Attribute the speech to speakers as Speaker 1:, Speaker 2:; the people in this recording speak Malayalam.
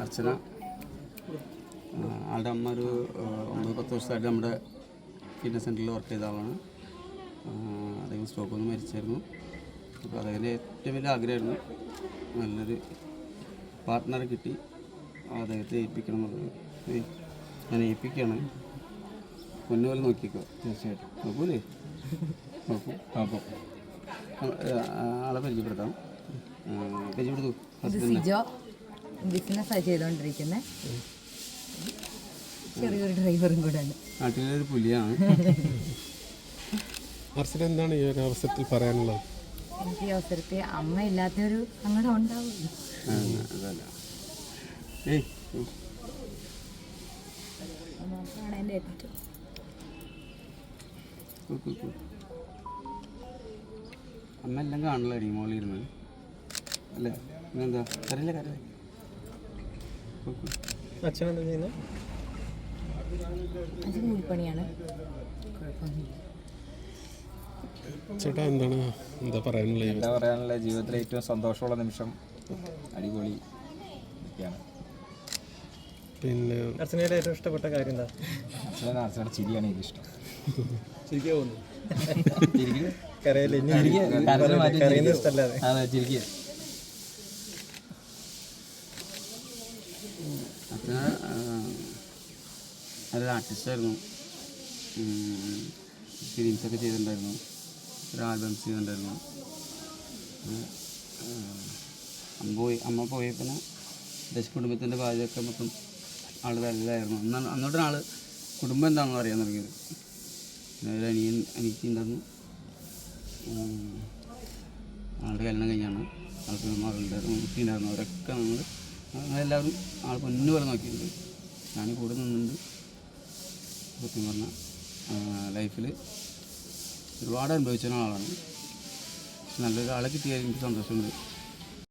Speaker 1: അർച്ചന. ആളുടെ അമ്മ ഒരു ഒമ്പത് പത്ത് വർഷമായിട്ട് നമ്മുടെ ഫിറ്റ്നസ് സെന്ററിൽ വർക്ക് ചെയ്ത ആളാണ്. അദ്ദേഹം സ്ട്രോക്ക് ഒന്ന് മരിച്ചായിരുന്നു. അപ്പോൾ അദ്ദേഹത്തിന്റെ ഏറ്റവും വലിയ ആഗ്രഹമായിരുന്നു നല്ലൊരു പാർട്ട്ണറെ കിട്ടി. അദ്ദേഹത്തെ ഏൽപ്പിക്കണം എന്നുള്ളത് ഞാൻ ഏൽപ്പിക്കുകയാണ്. പൊന്നുപോലെ നോക്കിക്കോ തീർച്ചയായിട്ടും. നോക്കൂലേ? നോക്കൂ. അപ്പോൾ ആളെ പരിചയപ്പെടുത്താം. പരിചയപ്പെടുത്തു.
Speaker 2: ബിസിനസ്സാണ് ചെയ്തുകൊണ്ടിരിക്കുന്നത് ചെറിയൊരു ഡ്രൈവറും കൂടെ
Speaker 1: നാട്ടിലൊരു പുലിയാണ്.
Speaker 3: എന്താണ് ഈ ഒരു അവസരത്തിൽ പറയാനുള്ളത്?
Speaker 2: എനിക്ക് ഈ അവസരത്തിൽ അമ്മ ഇല്ലാത്തൊരു അങ്ങനെ ഉണ്ടാവും
Speaker 1: ആ, ഏയ് ഉം.
Speaker 2: മാത്രമാണ് എന്റെ ഏറ്റവും.
Speaker 1: കു, കു, കു. അമ്മ എല്ലാം കാണില്ല അടിമോളിൽ ഇരുന്ന് അല്ലേ? എന്താ കരയില്ല കരയില്ല? കു,
Speaker 4: എന്താ ചെയ്യുന്നത്
Speaker 2: അച്ഛൻ കൂലിപ്പണിയാണ്.
Speaker 3: ചേട്ടാ എന്താണ് എന്താ പറയാനുള്ളത്?
Speaker 4: എന്താ പറയാനുള്ള ജീവിതത്തിലെ ഏറ്റവും സന്തോഷമുള്ള നിമിഷം അടിപൊളി ഒക്കെയാണ്.
Speaker 3: പിന്നെ
Speaker 5: അർച്ചനയുടെ ഏറ്റവും ഇഷ്ടപ്പെട്ട കാര്യം എന്താ?
Speaker 4: അർച്ചന അർച്ചനയുടെ ചിരിയാണ് എനിക്ക് ഇഷ്ടം.
Speaker 5: ചിരിക്കാൻ പോകുന്നു.
Speaker 4: ചിരിക്ക്.
Speaker 5: കരയില്ല? ഇനി കരയുന്ന
Speaker 4: ചിരിക്ക്.
Speaker 5: ഇഷ്ടമല്ലാതെ.
Speaker 4: അതെ ചിരിക്കുക
Speaker 1: നല്ലൊരു ആർട്ടിസ്റ്റായിരുന്നു ഫിലിംസൊക്കെ ചെയ്തിട്ടുണ്ടായിരുന്നു. ഒരു ആൽബംസ് ചെയ്തിട്ടുണ്ടായിരുന്നു. അമ്മ പോയി അമ്മ പോയി പിന്നെ ദശ കുടുംബത്തിന്റെ പാചകമൊക്കെ മൊത്തം ആൾ നല്ലതായിരുന്നു അന്ന് അന്നോട്ടാണ് കുടുംബം എന്താണെന്ന് അറിയാൻ തുടങ്ങിയത്. പിന്നെ ഒരു അനിയൻ ഉം, ആളുടെ കല്യാണം കഴിഞ്ഞാണ്. ആൾക്ക് മകളുണ്ടായിരുന്നു കുട്ടി ഉണ്ടായിരുന്നു. അവരൊക്കെ നമ്മൾ ഞങ്ങളെല്ലാവരും ആൾ പൊന്നു പോലെ നോക്കിയിട്ടുണ്ട്. ഞാൻ കൂടെ നിന്നുണ്ട് സത്യം പറഞ്ഞാൽ ലൈഫിൽ ഒരുപാട് അനുഭവിച്ച ആളാണ് നല്ലൊരാളെ കിട്ടിയാൽ എനിക്ക് സന്തോഷമുണ്ട്.